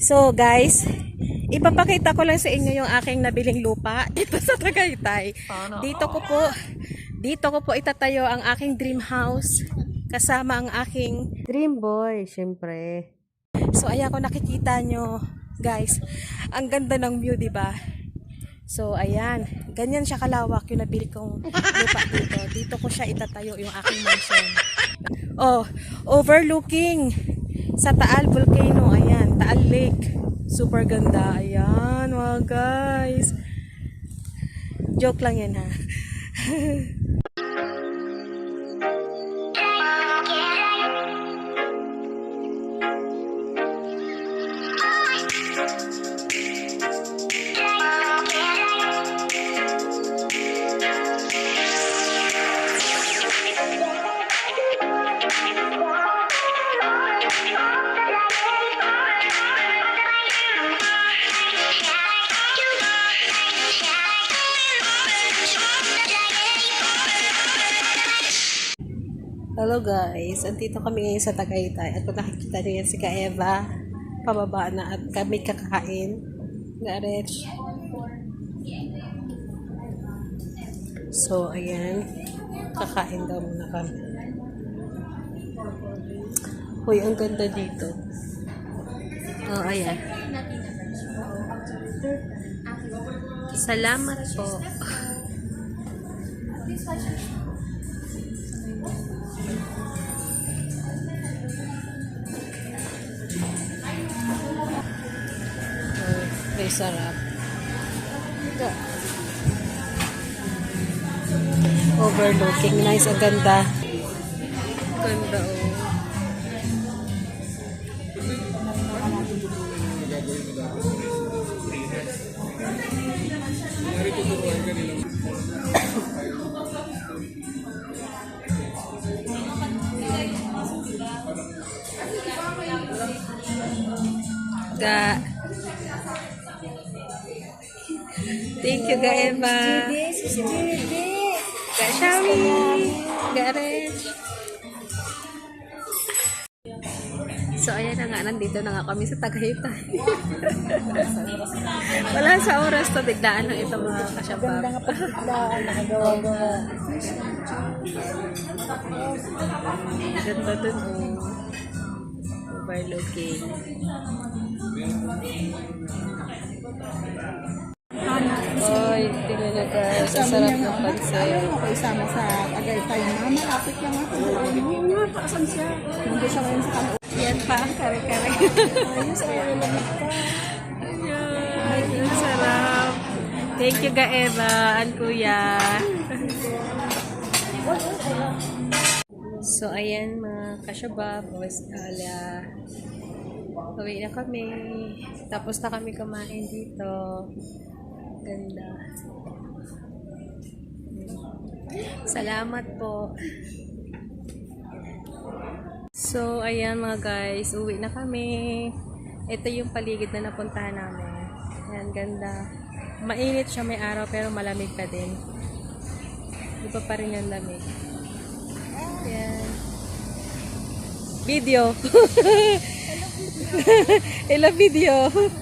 So guys, ipapakita ko lang sa inyo yung aking nabiling lupa dito sa Tagaytay. Dito ko po, dito ko po itatayo ang aking dream house kasama ang aking dream boy, syempre. So ayan ko nakikita nyo, guys. Ang ganda ng view, di ba? So ayan, ganyan siya kalawak yung nabili kong lupa dito. Dito ko siya itatayo yung aking mansion. Oh, overlooking sa Taal Volcano. Ayan, Taal Lake. Super ganda. Ayan, mga guys. Joke lang yan ha. guys, andito kami ngayon sa Tagaytay at kung nakikita niyo yan si Ka Eva, pababa na at kami kakain. Garech. So, ayan. Kakain daw muna kami. Uy, ang ganda dito. Oh, ayan. Salamat po. Oh, may sarap. Overlooking. Nice. Ang ganda. Ganda oh. Ga Eva. Ga Shawi. Ga Rich. So, ayan na nga, nandito na nga kami sa Tagaytay. Wala sa oras to, biglaan lang ito mga kasyabab. Ganda nga pagkakla, nakagawa-gawa. Ganda dun, oh. Overlooking. Oy, tingnan nyo guys. Ang sarap ng pansit. Ayaw ako isama sa Tagaytay na. Malapit lang ako. Paasan siya. Hindi siya ngayon sa kanto. Yan pa, kare-kare. Ayos, ayaw lang ka. Ayan, ang sarap. Thank you, Gaeva, and Kuya. so, ayan, mga kasyabab, Ala. Uwi na kami. Tapos na kami kumain dito. Ganda. Salamat po. So, ayan mga guys, uwi na kami. Ito yung paligid na napuntahan namin. Ayan, ganda. Mainit siya may araw pero malamig pa din. Iba pa rin yung lamig. Ayan. Video. Hello video.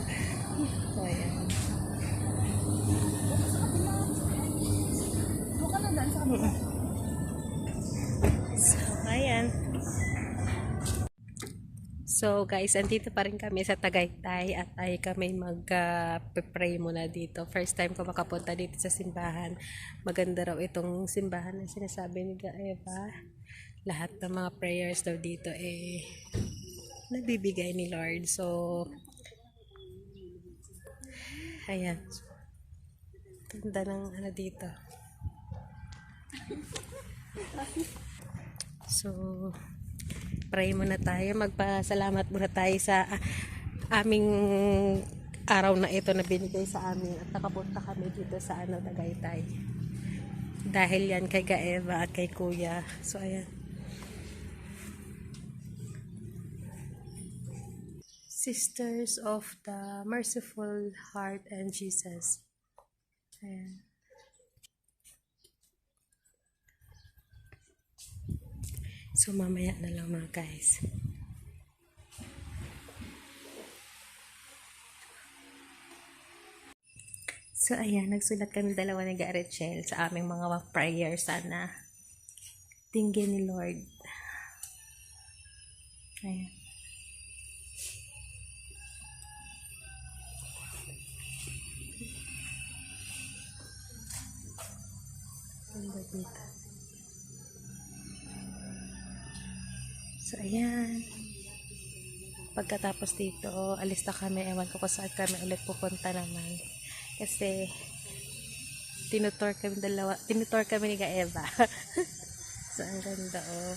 So, ayan. So, ayan. So guys, andito pa rin kami sa Tagaytay at ay kami mag-pray muna dito. First time ko makapunta dito sa simbahan. Maganda raw itong simbahan na sinasabi ni Eva. Lahat ng mga prayers daw dito eh nabibigay ni Lord. So, ayan. Ganda ng ano dito. So, pray muna tayo. Magpasalamat muna tayo sa ah, aming araw na ito na binigay sa amin at nakapunta kami dito sa ano, Tagaytay. Dahil yan kay Gaeva at kay Kuya. So, ayan. Sisters of the Merciful Heart and Jesus. Ayan. So, mamaya na lang mga guys. So, ayan, nagsulat kami dalawa ni Garichel sa aming mga prayer. Sana tingin ni Lord. Ayan. Ayan. Pagkatapos dito, alis na kami. Ewan ko kung saan kami ulit pupunta naman. Kasi, tinutor kami dalawa, tinutor kami ni Ka Eva. so, ang ganda, oh.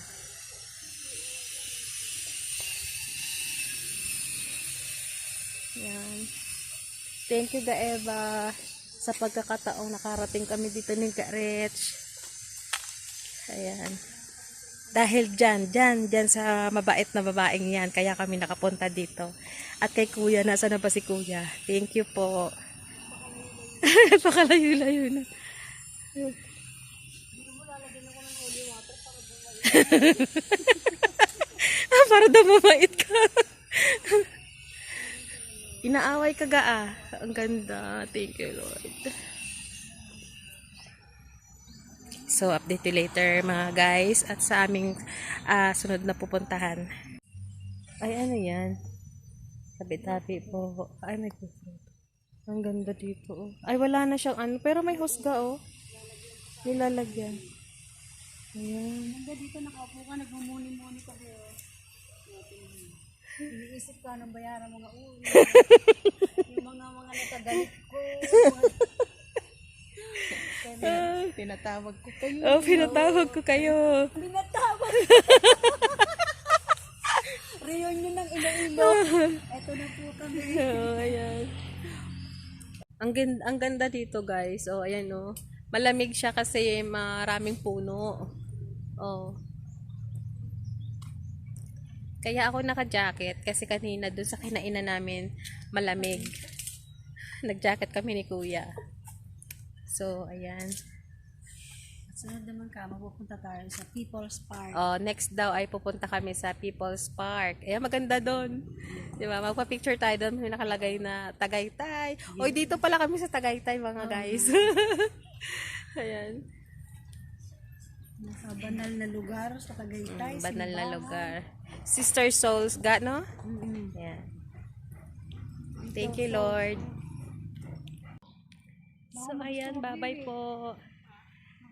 Yan. Thank you, Ga Eva, sa pagkakataong nakarating kami dito ni Ka Rich. Ayan. Dahil dyan, dyan, dyan sa mabait na babaeng yan, kaya kami nakapunta dito. At kay kuya, nasa na ba si kuya? Thank you po. Pakalayo-layo na. ah, para daw mabait ka. Inaaway ka ga ah. Ang ganda. Thank you, Lord. So, update you later mga guys at sa aming ah, sunod na pupuntahan. Ay, ano yan? Tabi-tabi po. Ay, may pupunta. Ang ganda dito. Oh. Ay, wala na siyang ano. Pero may husga, oh. Nilalagyan. Ayan. Hanggang dito nakaupo ka, nagmumuni-muni ka kayo. Iniisip ka ng bayaran mga ulo. yung mga mga natagalit ko. Kaya tinatawag ko kayo. Oh, pinatawag ko kayo. Pinatawag Reunion ng Iloilo. Ito na po kami. oh, ayan. Ang, ganda, ang ganda dito, guys. Oh, ayan, oh. Malamig siya kasi maraming puno. Oh. Kaya ako naka-jacket kasi kanina dun sa kinainan namin malamig. Nag-jacket kami ni Kuya. So, ayan. Sunod naman ka, mapupunta tayo sa People's Park. Oh, next daw ay pupunta kami sa People's Park. Ayan, maganda doon. Di ba? Magpa-picture tayo doon. May nakalagay na Tagaytay. Oy, dito pala kami sa Tagaytay, mga guys. Ayan. Nasa banal na lugar sa Tagaytay. Mm, banal na simbahan. lugar. Sister Souls, ga, no? Mm-mm. Ayan. Thank you, Lord. So, ayan, bye-bye po.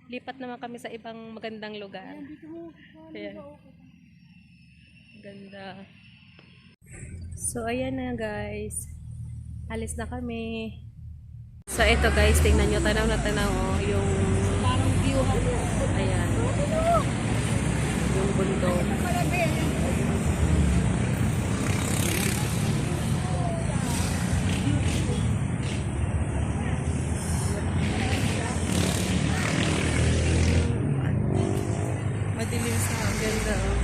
Lipat naman kami sa ibang magandang lugar. Ayan. Ganda. So, ayan na guys. Alis na kami. So, ito guys, tingnan nyo. Tanaw na tanaw, oh, yung... Parang view Ayan. Yung bundok. Madilim sa ganda. oh.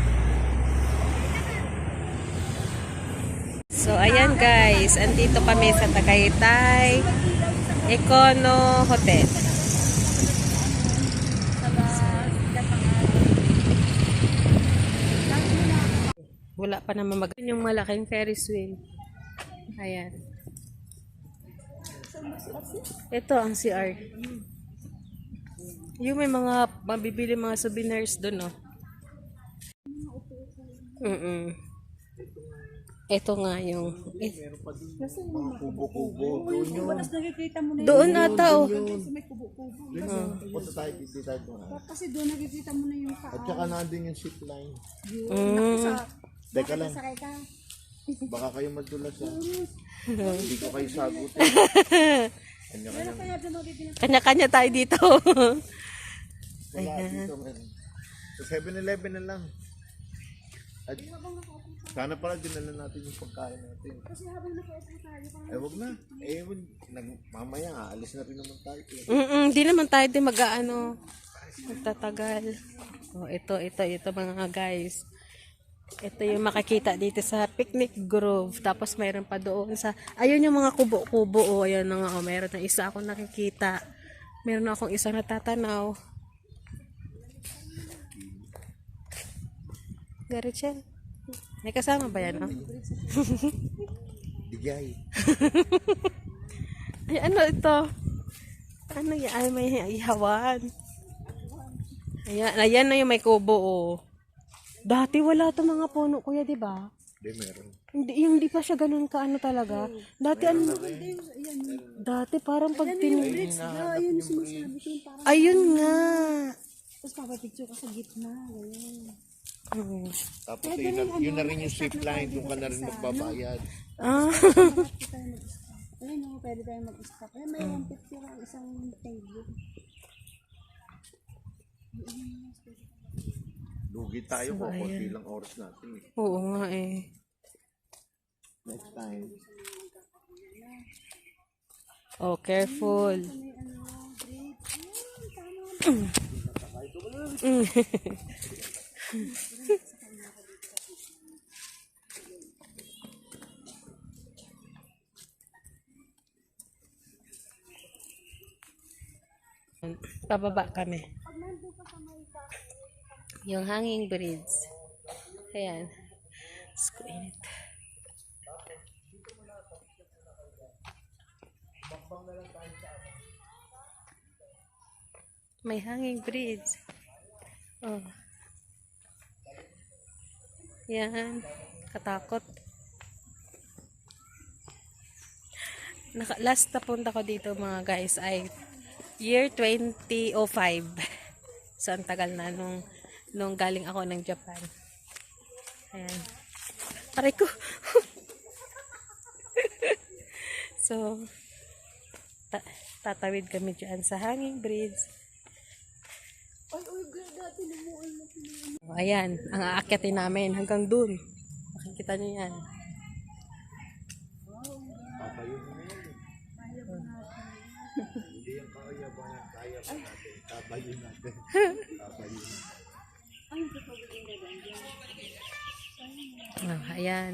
So, ayan guys. Andito kami sa Tagaytay Econo Hotel. Wala pa naman mag... Yun yung malaking Ferris wheel. Ayan. Ito ang CR. Yung may mga mabibili mga souvenirs doon, no? Mm Ito nga yung... Eh, Kubo-kubo. Doon yun. Tapos nakikita mo na yun. doon ata, oh. Kasi may kubo-kubo. Punta tayo, dito tayo doon. Kasi doon nakikita mo na yung At tao. saka nandun yung zip line. Mm. Sa, Teka lang, ka. baka kayo madulas ha. Hindi ko kayo sagutin. Kanya-kanya. Kaya doon nakikita. Kanya-kanya tayo dito. Wala dito, man. Sa 7-Eleven na lang. At, sana pala dinala natin yung pagkain natin. Kasi habang nakaupo tayo, parang Eh, wag na. Eh, wag, nag, mamaya, aalis na rin naman tayo. Eh. Mm di naman tayo din mag-ano. Magtatagal. Oh, ito, ito, ito mga guys. Ito yung makikita dito sa Picnic Grove. Tapos mayroon pa doon sa... Ayun yung mga kubo-kubo. Oh, ayun na nga. Oh, mayroon na isa akong nakikita. Meron na akong isa natatanaw. Garichel. May kasama ba yan? Oh? Bigay. Ay, ano ito? Ano yan? Ay, may ihawan. Ayan, ayan na yung may kubo, oh. Dati wala to mga puno, kuya, di ba? Hindi, meron. Hindi, yung di pa siya ganun ka ano talaga. Dati ano, dati parang pag tin... Ayun, nga. tapos papapicture ka sa gitna, ganyan. Hmm. Tapos yun, na, yun na rin yung zip line, doon ka na rin magbabayad. Ah. Ayun, no, pwede tayo mag-stop. Ayun, may 150 ang isang table. Lugi tayo kung konti lang oras natin. eh. oo nga eh. Next time. Oh, careful. Pababa kami. Yung hanging bridge. Ayan. Diyos ko. May hanging bridge. Oh. Yan. Katakot. Naka, last na punta ko dito mga guys ay year 2005. So, ang tagal na nung, nung galing ako ng Japan. Ayan. Aray ko. so, ta- tatawid kami dyan sa hanging bridge. Ayan, ang aakyatin namin hanggang dun. Makikita niyo yan. Tabayo natin. Tabayo. Oh, ayan.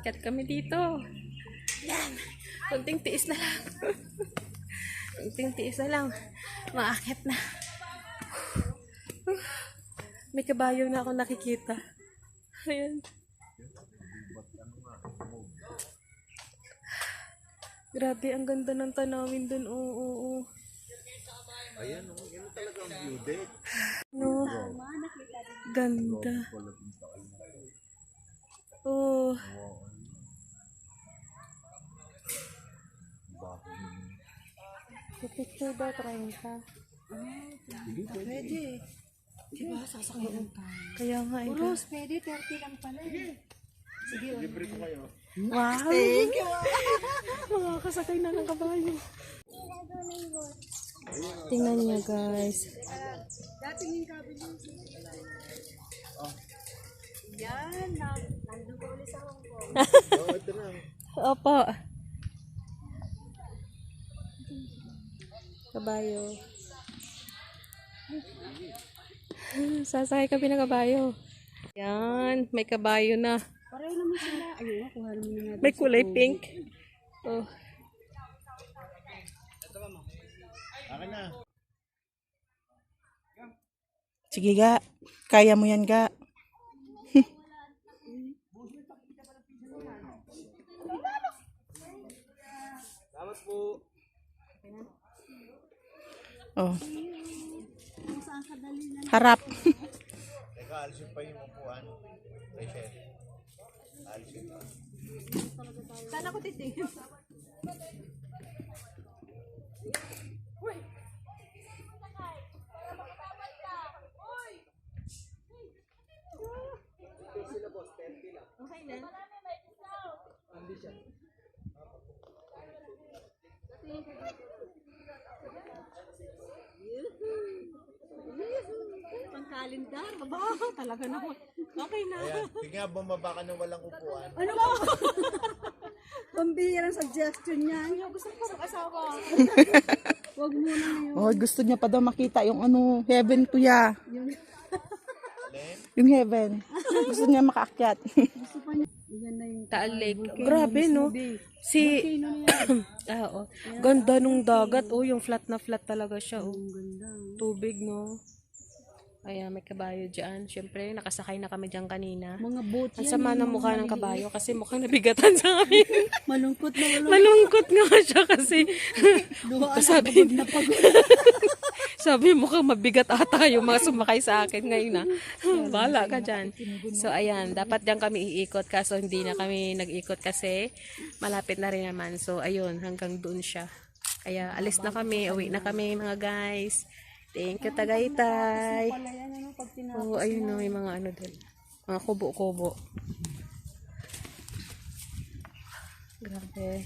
Akyat kami dito. Yan. Kunting tiis na lang. Kunting tiis na lang. Maakyat na. May kabayo na ako nakikita. Ayan. Grabe, ang ganda ng tanawin dun. Oo, oo, oo. Ayan, oh, yun talaga ang view deck. No. Ganda. Oh. Picture daw, trying ka. Pwede. Diba, sasakyan tayo. Kaya nga, eh. Rose, pwede, 30 lang pala. eh. Sige, Libre ko kayo. Wow! Makakasakay na ng kabayo. Tingnan niyo, guys. Dating yung kabili. Yan, na- nandun ko ulit sa Hong Kong. Oh, ito na. Opo. Kabayo. Sasakay kami ng kabayo. Yan, may kabayo na. Pareho naman sila. Ayun, kuha naman nga. May kulay pink. Oh. Akin na. Sige ga, kaya mo yan ga. Oh. Harap. Teka, alisin pa yung upuan. Rachel. Alisin pa. Saan ako titingin? Pangkalendar, talaga naman. Okay na. Ayan, tingnan bumaba ka ng walang upuan. Ano ba? Pambihirang suggestion niya. Gusto ko sa asawa. Huwag mo na yun. Oh, gusto niya pa daw makita yung ano, heaven kuya. Yung, Yung heaven. Gusto niya makaakyat. gusto pa niya. Yan na yung Taal Lake. Grabe, no? Si... ah, oh. Ganda nung dagat. Oh, yung flat na flat talaga siya. Oh. ganda. Tubig, no? Ayan, may kabayo dyan. Siyempre, nakasakay na kami dyan kanina. Mga boat Ang yan. sama ng mukha ng kabayo kasi mukhang nabigatan sa amin. Malungkot na malungkot. Malungkot nga siya kasi. Luhaan sabi, na pagod. sabi mukhang mabigat ata yung mga sumakay sa akin ngayon na. Bala ka dyan. So ayan, dapat dyan kami iikot kaso hindi na kami nag-ikot kasi malapit na rin naman. So ayun, hanggang doon siya. Kaya alis na kami, uwi na kami mga guys. Thank you Tagaytay. Yan ano Oo, ayun na, may mga ano din. Mga kubo-kubo. Grabe.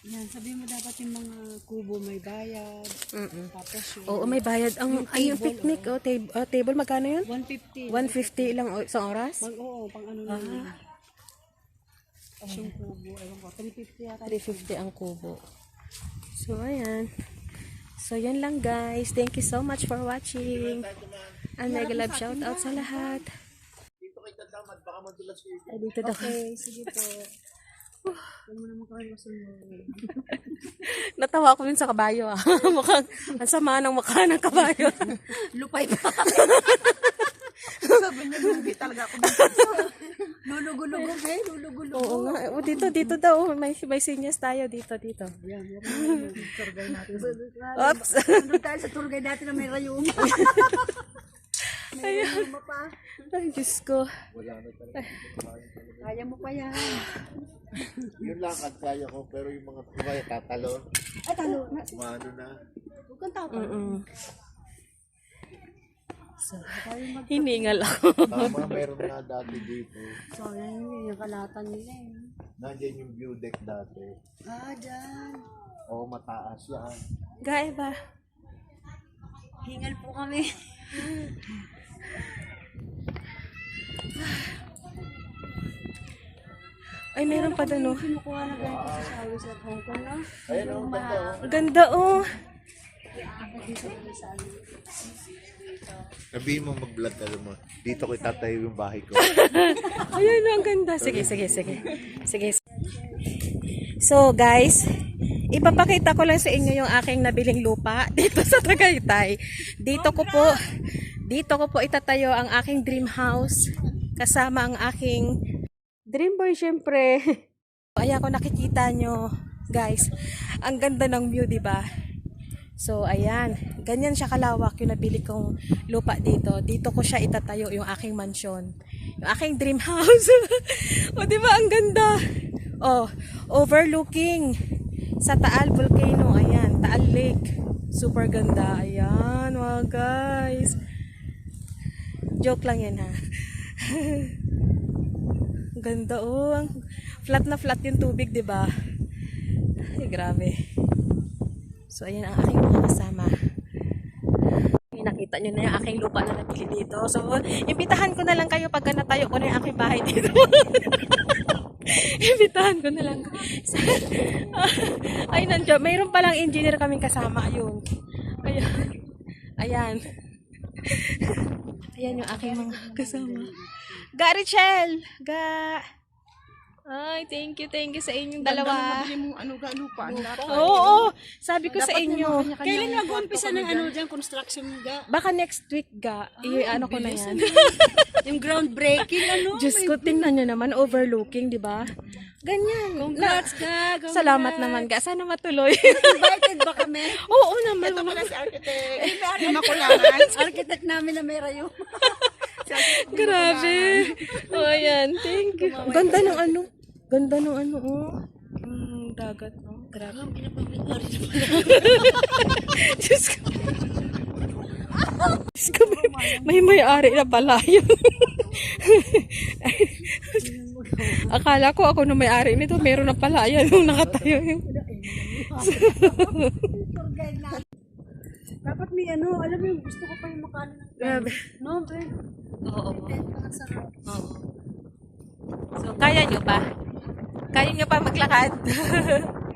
Yan, sabi mo dapat yung mga kubo may bayad. Mm-mm. Tapos yung Oo, may bayad. Ang, ay, yung picnic, oh, tab- oh, table, magkano yun? 150. 150 lang o- isang oras? Wag, oo, pang ano na yun. Tapos yung kubo, ewan ko, 350 yata. 350 ang kubo. So, ayan. So, yan lang guys. Thank you so much for watching. And mega love shout out sa lahat. Dito kay Tandamad, baka madulas kayo. Ay, dito daw. Okay, sige po. Huwag mo naman kayo masunod. Natawa ko yun sa kabayo ah. Mukhang ang sama ng mukha ng kabayo. Lupay pa. Sabi niya, lugi talaga ako. Lulugulugog eh, lulugulugog. Oo nga. O, dito, dito daw. May, may seniors tayo. Dito, dito. Yan, yan survey natin. Oops. Nandun tayo sa tour guide natin na may rayuma. may rayuma pa. Ay, Diyos ko. Kaya mo pa yan. Yun lang ang kaya ko, pero yung mga kumaya tatalon, Ay, talo. Na, kumano na. huwag kang tao. Mm-mm. So, hiningal ako. Tama, meron nga dati dito. So, yan yun, yung kalatan nila eh. Nandiyan yung view deck dati. Ah, dyan. Oo, mataas yan. Gaya ba? Hingal po kami. Ay, meron pa doon, oh. Kinukuha na ganito sa showers at Hong Kong, no? Ayun, oh, ganda oh. Ang ganda, oh. Sabihin mo mag-vlog ka mo. Dito ko itatayo yung bahay ko. Ayun, ang ganda. Sige, sige, sige. Sige. So, guys, ipapakita ko lang sa inyo yung aking nabiling lupa dito sa Tagaytay. Dito ko po, dito ko po itatayo ang aking dream house kasama ang aking dream boy, syempre. Ayan ko nakikita nyo, guys. Ang ganda ng view, di ba? So, ayan. Ganyan siya kalawak yung nabili kong lupa dito. Dito ko siya itatayo yung aking mansion. Yung aking dream house. o, di ba? Ang ganda. Oh, overlooking sa Taal Volcano. Ayan, Taal Lake. Super ganda. Ayan, mga guys. Joke lang yan, ha? Ganda, oh. Flat na flat yung tubig, di ba? Ay, grabe. So, ayan ang aking mga kasama. Nakita nyo na yung aking lupa na nabili dito. So, imbitahan ko na lang kayo pagka natayo ko na yung aking bahay dito. imbitahan ko na lang. Ay, nandiyan. Mayroon palang engineer kaming kasama. Ayun. Ayan. Ayan. Ayan yung aking mga kasama. Ga, Richel! Ga! Ay, thank you, thank you sa inyong dalawa. Nabili mo ano ga lupa. Ang dapat. Oo, sabi ko sa inyo. Kailan nag-uumpisa ng ano dyan, construction ga? Baka next week ga, i-ano ko na yan. Yung groundbreaking, ano? Diyos ko, tingnan nyo naman, overlooking, di ba? Ganyan. Congrats ga. Na, salamat naman ga. Sana matuloy. Invited ba kami? Oo naman. Ito pala si architect. Di makulangan. Architect namin na may rayo. Grabe. Oh, ayan. Thank you. Ang Ganda ng ano. Ganda ng ano, oh. Mm, dagat, oh. Grabe. Diyos ko. Diyos ko, may, may may-ari na pala yun. Akala ko ako na may-ari nito. Meron na pala yan nung nakatayo yung... Dapat may ano, alam mo yung gusto ko pa yung makano ng Grabe. No, pre. Oo. Oo. So, kaya nyo pa? Kaya nyo pa maglakad?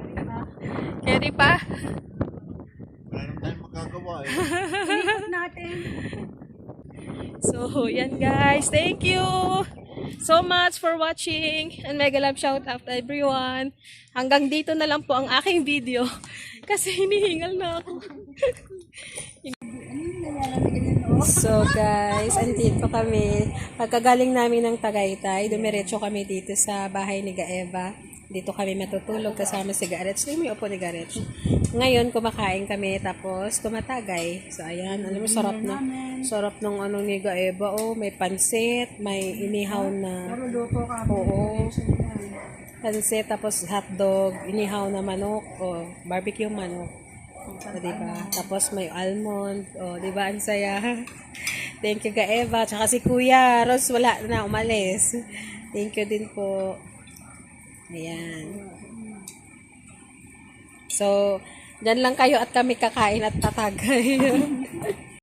Carry pa? Wala naman tayong magagawa eh. Ikot natin. So, yan guys. Thank you so much for watching. And mega love shout out to everyone. Hanggang dito na lang po ang aking video. Kasi hinihingal na ako. So guys, andito kami. Pagkagaling namin ng Tagaytay, dumiretso kami dito sa bahay ni Gaeva. Dito kami matutulog kasama si Garets. Ay, may upo ni Garets. Ngayon, kumakain kami tapos tumatagay. So ayan, alam mo, sarap na. Sarap ng ano ni Gaeva. Oh, may pansit, may inihaw na. Oo. Pansit, tapos hotdog, inihaw na manok, o barbecue manok. O, diba? Tapos may almond, o, diba? Ang saya. Thank you, ka Eva. Tsaka si Kuya Ros, wala na, umalis. Thank you din po. Ayan. So, dyan lang kayo at kami kakain at tatagay.